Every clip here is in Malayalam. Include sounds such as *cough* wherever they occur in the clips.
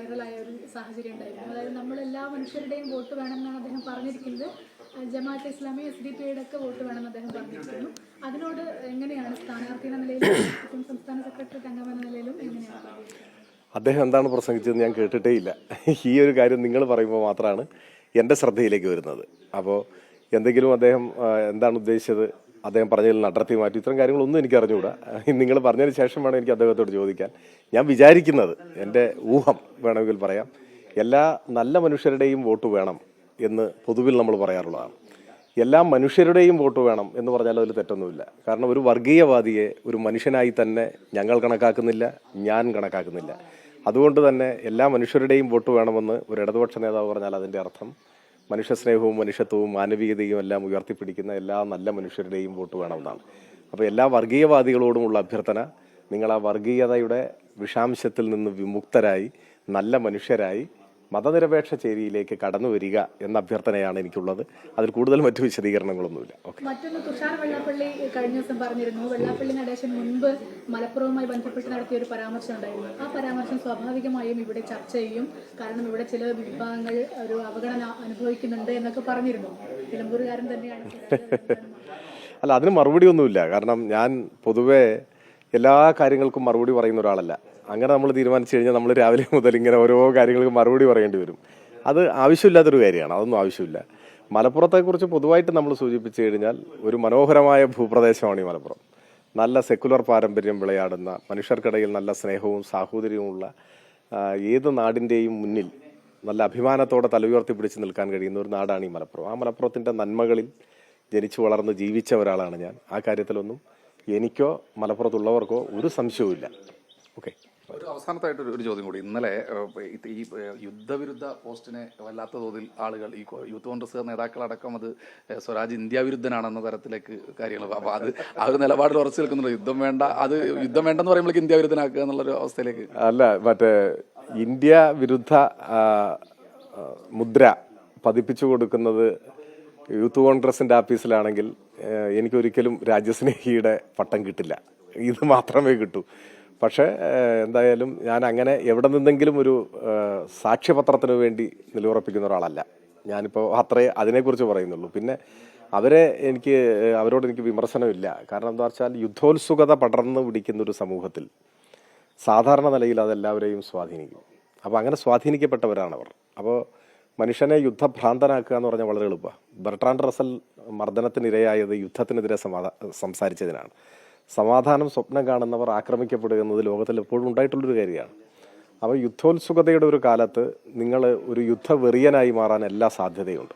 വൈറലായ ഒരു സാഹചര്യം ഉണ്ടായിരുന്നു. അതായത് നമ്മൾ എല്ലാ മനുഷ്യരുടെയും വോട്ട് വേണമെന്നാണ് അദ്ദേഹം പറഞ്ഞിരിക്കുന്നത്. ജമാഅത്ത് ഇസ്ലാമി എസ് ഡി പിയുടെ ഒക്കെ വോട്ട് വേണമെന്ന് അദ്ദേഹം പറഞ്ഞിരിക്കുന്നു. അതിനോട് എങ്ങനെയാണ് സ്ഥാനാർത്ഥി എന്ന നിലയിലും സംസ്ഥാന സെക്രട്ടറി അംഗം എന്ന നിലയിലും എങ്ങനെയാണ് അദ്ദേഹം എന്താണ് പ്രസംഗിച്ചതെന്ന് ഞാൻ കേട്ടിട്ടേ ഇല്ല. ഈ ഒരു കാര്യം നിങ്ങൾ പറയുമ്പോൾ മാത്രമാണ് എന്റെ ശ്രദ്ധയിലേക്ക് വരുന്നത്. അപ്പോൾ എന്തെങ്കിലും അദ്ദേഹം എന്താണ് ഉദ്ദേശിച്ചത്? അദ്ദേഹം പറഞ്ഞതിൽ നടത്തി മാറ്റി. ഇത്തരം കാര്യങ്ങളൊന്നും എനിക്ക് അറിഞ്ഞുകൂടാ. നിങ്ങൾ പറഞ്ഞതിന് ശേഷം വേണം എനിക്ക് അദ്ദേഹത്തോട് ചോദിക്കാൻ. ഞാൻ വിചാരിക്കുന്നത് എന്റെ ഊഹം വേണമെങ്കിൽ പറയാം. എല്ലാ നല്ല മനുഷ്യരുടെയും വോട്ട് വേണം എന്ന് പൊതുവിൽ നമ്മൾ പറയാറുള്ളതാണ്. എല്ലാ മനുഷ്യരുടെയും വോട്ട് വേണം എന്ന് പറഞ്ഞാൽ അതിൽ തെറ്റൊന്നുമില്ല. കാരണം ഒരു വർഗീയവാദിയെ ഒരു മനുഷ്യനായി തന്നെ ഞങ്ങൾ കണക്കാക്കുന്നില്ല ഞാൻ കണക്കാക്കുന്നില്ല. അതുകൊണ്ട് തന്നെ എല്ലാ മനുഷ്യരുടെയും വോട്ട് വേണമെന്ന് ഒരു ഇടതുപക്ഷ നേതാവ് പറഞ്ഞാൽ അതിന്റെ അർത്ഥം മനുഷ്യസ്നേഹവും മനുഷ്യത്വവും മാനവികതയും എല്ലാം ഉയർത്തിപ്പിടിക്കുന്ന എല്ലാ നല്ല മനുഷ്യരുടെയും വോട്ട് വേണമെന്നാണ്. അപ്പോൾ എല്ലാ വർഗീയവാദികളോടുമുള്ള അഭ്യർത്ഥന നിങ്ങൾ ആ വർഗീയതയുടെ വിഷാംശത്തിൽ നിന്ന് വിമുക്തരായി നല്ല മനുഷ്യരായി മതനിരപേക്ഷ ചേരിയിലേക്ക് കടന്നു വരിക എന്ന അഭ്യർത്ഥനയാണ് എനിക്കുള്ളത്. അതിൽ കൂടുതൽ മറ്റു വിശദീകരണങ്ങളൊന്നുമില്ല. മറ്റൊന്ന് തുഷാർ വെള്ളാപ്പള്ളി കഴിഞ്ഞ ദിവസം പറഞ്ഞിരുന്നു. വെള്ളാപ്പള്ളി നടേശൻ മുൻപ് മലപ്പുറവുമായി ബന്ധപ്പെട്ട് നടത്തിയ ഒരു പരാമർശം ഉണ്ടായിരുന്നു. ആ പരാമർശം സ്വാഭാവികമായും ഇവിടെ ചർച്ച ചെയ്യും. കാരണം ഇവിടെ ചില വിഭാഗങ്ങൾ ഒരു അവഗണന അനുഭവിക്കുന്നുണ്ട് എന്നൊക്കെ പറഞ്ഞിരുന്നു. നിലമ്പൂരുകാരൻ തന്നെയാണ് *laughs* അല്ല അതിന് മറുപടി ഒന്നുമില്ല കാരണം ഞാൻ പൊതുവേ എല്ലാ കാര്യങ്ങൾക്കും മറുപടി പറയുന്ന ഒരാളല്ല. അങ്ങനെ നമ്മൾ തീരുമാനിച്ചു കഴിഞ്ഞാൽ നമ്മൾ രാവിലെ *laughs* മുതൽ ഇങ്ങനെ ഓരോ കാര്യങ്ങൾക്ക് മറുപടി പറയേണ്ടി വരും. അത് ആവശ്യമില്ലാത്തൊരു കാര്യമാണ്. അതൊന്നും ആവശ്യമില്ല. മലപ്പുറത്തെക്കുറിച്ച് പൊതുവായിട്ട് നമ്മൾ സൂചിപ്പിച്ചു കഴിഞ്ഞാൽ ഒരു മനോഹരമായ ഭൂപ്രദേശമാണ് ഈ മലപ്പുറം. നല്ല സെക്കുലർ പാരമ്പര്യം വിളയാടുന്ന മനുഷ്യർക്കിടയിൽ നല്ല സ്നേഹവും സാഹോദര്യവുമുള്ള ഏത് നാടിന്റെയും മുന്നിൽ നല്ല അഭിമാനത്തോടെ തല ഉയർത്തി പിടിച്ച് നിൽക്കാൻ കഴിയുന്ന ഒരു നാടാണ് ഈ മലപ്പുറം. ആ മലപ്പുറത്തിന്റെ നന്മകളിൽ ജനിച്ചു വളർന്ന് ജീവിച്ച ഒരാളാണ് ഞാൻ. ആ കാര്യത്തിലൊന്നും എനിക്കോ മലപ്പുറത്തുള്ളവർക്കോ ഒരു സംശയവുമില്ല. അവസാനത്തായിട്ട് ഒരു- ചോദ്യം കൂടി. ഇന്നലെ ഈ യുദ്ധവിരുദ്ധ പോസ്റ്റിനെ വല്ലാത്ത തോതിൽ ആളുകൾ ഈ യൂത്ത് കോൺഗ്രസ് നേതാക്കളടക്കം അത് സ്വരാജ് ഇന്ത്യ വിരുദ്ധനാണെന്ന തരത്തിലേക്ക് കാര്യങ്ങൾ അപ്പോൾ അത് ആ ഒരു നിലപാടിൽ ഉറച്ചു നിൽക്കുന്നുണ്ട്. യുദ്ധം വേണ്ട അത് യുദ്ധം വേണ്ടെന്ന് പറയുമ്പോഴേക്ക് ഇന്ത്യ വിരുദ്ധനാക്കുക എന്നുള്ളൊരു അവസ്ഥയിലേക്ക്. അല്ല മറ്റേ ഇന്ത്യ വിരുദ്ധ മുദ്ര പതിപ്പിച്ചു കൊടുക്കുന്നത് യൂത്ത് കോൺഗ്രസിന്റെ ആഫീസിലാണെങ്കിൽ എനിക്കൊരിക്കലും രാജ്യസ്നേഹിയുടെ പട്ടം കിട്ടില്ല. ഇത് മാത്രമേ കിട്ടൂ. പക്ഷേ എന്തായാലും ഞാൻ അങ്ങനെ എവിടെ നിന്നെങ്കിലും ഒരു സാക്ഷ്യപത്രത്തിന് വേണ്ടി നിലയുറപ്പിക്കുന്ന ഒരാളല്ല. ഞാനിപ്പോൾ അത്രേ അതിനെക്കുറിച്ച് പറയുന്നുള്ളൂ. പിന്നെ അവരെ എനിക്ക് അവരോട് എനിക്ക് വിമർശനമില്ല. കാരണം എന്താ വെച്ചാൽ യുദ്ധോത്സുകത പടർന്നു പിടിക്കുന്ന ഒരു സമൂഹത്തിൽ സാധാരണ നിലയിൽ അതെല്ലാവരെയും സ്വാധീനിക്കും. അപ്പോൾ അങ്ങനെ സ്വാധീനിക്കപ്പെട്ടവരാണ് അവർ. അപ്പോൾ മനുഷ്യനെ യുദ്ധഭ്രാന്തനാക്കുക എന്ന് പറഞ്ഞാൽ വളരെ എളുപ്പമാണ് ബർട്രാൻഡ് റസൽ മർദ്ദനത്തിനിരയായത് യുദ്ധത്തിനെതിരെ സമാധാ സംസാരിച്ചതിനാണ്. സമാധാനം സ്വപ്നം കാണുന്നവർ ആക്രമിക്കപ്പെടുക എന്നത് ലോകത്തിൽ എപ്പോഴും ഉണ്ടായിട്ടുള്ളൊരു കാര്യമാണ്. അപ്പോൾ യുദ്ധോത്സുകതയുടെ ഒരു കാലത്ത് നിങ്ങൾ ഒരു യുദ്ധവെറിയനായി മാറാൻ എല്ലാ സാധ്യതയുണ്ട്.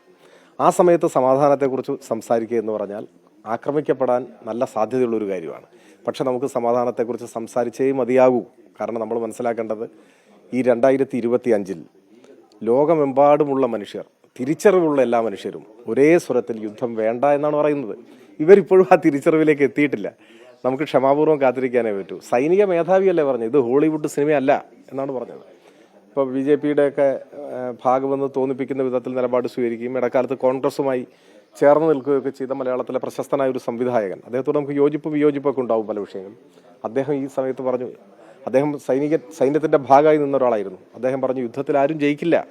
ആ സമയത്ത് സമാധാനത്തെക്കുറിച്ച് സംസാരിക്കുക എന്ന് പറഞ്ഞാൽ ആക്രമിക്കപ്പെടാൻ നല്ല സാധ്യതയുള്ളൊരു കാര്യമാണ്. പക്ഷെ നമുക്ക് സമാധാനത്തെക്കുറിച്ച് സംസാരിച്ചേ മതിയാകൂ. കാരണം നമ്മൾ മനസ്സിലാക്കേണ്ടത് ഈ രണ്ടായിരത്തി ഇരുപത്തി അഞ്ചിൽ ലോകമെമ്പാടുമുള്ള മനുഷ്യർ തിരിച്ചറിവുള്ള എല്ലാ മനുഷ്യരും ഒരേ സ്വരത്തിൽ യുദ്ധം വേണ്ട എന്നാണ് പറയുന്നത്. ഇവരിപ്പോഴും ആ തിരിച്ചറിവിലേക്ക് എത്തിയിട്ടില്ല. നമുക്ക് ക്ഷമാപൂർവം കാത്തിരിക്കാനേ പറ്റൂ. സൈനിക മേധാവിയല്ലേ പറഞ്ഞത്? ഇത് ഹോളിവുഡ് സിനിമയല്ല എന്നാണ് പറഞ്ഞത്. ഇപ്പോൾ ബി ജെ പിയുടെയൊക്കെ ഭാഗമെന്ന് തോന്നിപ്പിക്കുന്ന വിധത്തിൽ നിലപാട് സ്വീകരിക്കുകയും ഇടക്കാലത്ത് കോൺഗ്രസുമായി ചേർന്ന് നിൽക്കുകയൊക്കെ ചെയ്ത മലയാളത്തിലെ പ്രശസ്തനായ ഒരു സംവിധായകൻ. അദ്ദേഹത്തോട് നമുക്ക് യോജിപ്പ് വിയോജിപ്പൊക്കെ ഉണ്ടാവും പല വിഷയങ്ങളും. അദ്ദേഹം ഈ സമയത്ത് പറഞ്ഞു അദ്ദേഹം സൈനിക സൈന്യത്തിന്റെ ഭാഗമായി നിന്ന ഒരാളായിരുന്നു. അദ്ദേഹം പറഞ്ഞു യുദ്ധത്തിൽ ആരും ജയിക്കില്ല.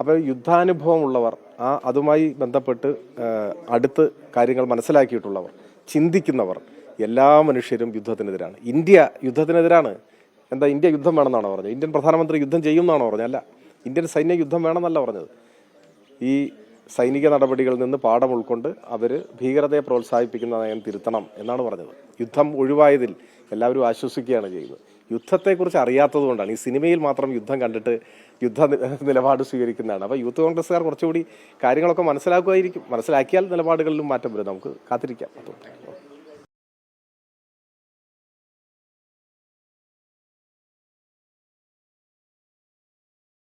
അപ്പോൾ യുദ്ധാനുഭവമുള്ളവർ ആ അതുമായി ബന്ധപ്പെട്ട് അടുത്ത് കാര്യങ്ങൾ മനസ്സിലാക്കിയിട്ടുള്ളവർ ചിന്തിക്കുന്നവർ എല്ലാ മനുഷ്യരും യുദ്ധത്തിനെതിരാണ്. ഇന്ത്യ യുദ്ധത്തിനെതിരാണ്. എന്താ ഇന്ത്യ യുദ്ധം വേണമെന്നാണോ പറഞ്ഞത്? ഇന്ത്യൻ പ്രധാനമന്ത്രി യുദ്ധം ചെയ്യുമെന്നാണോ പറഞ്ഞത്? അല്ല ഇന്ത്യൻ സൈന്യ യുദ്ധം വേണമെന്നല്ല പറഞ്ഞത്. ഈ സൈനിക നടപടികളിൽ നിന്ന് പാഠം ഉൾക്കൊണ്ട് അവർ ഭീകരതയെ പ്രോത്സാഹിപ്പിക്കുന്ന നയം തിരുത്തണം എന്നാണ് പറഞ്ഞത്. യുദ്ധം ഒഴിവായതിൽ എല്ലാവരും ആശ്വസിക്കുകയാണ് ചെയ്യുന്നത്. യുദ്ധത്തെക്കുറിച്ച് അറിയാത്തതുകൊണ്ടാണ്. ഈ സിനിമയിൽ മാത്രം യുദ്ധം കണ്ടിട്ട് യുദ്ധ *laughs* നിലപാട് സ്വീകരിക്കുന്നതാണ്. അപ്പോൾ യൂത്ത് കോൺഗ്രസ്സുകാർ കുറച്ചുകൂടി കാര്യങ്ങളൊക്കെ മനസ്സിലാക്കുമായിരിക്കും. മനസ്സിലാക്കിയാൽ നിലപാടുകളിലും മാറ്റം വരും. നമുക്ക് കാത്തിരിക്കാം.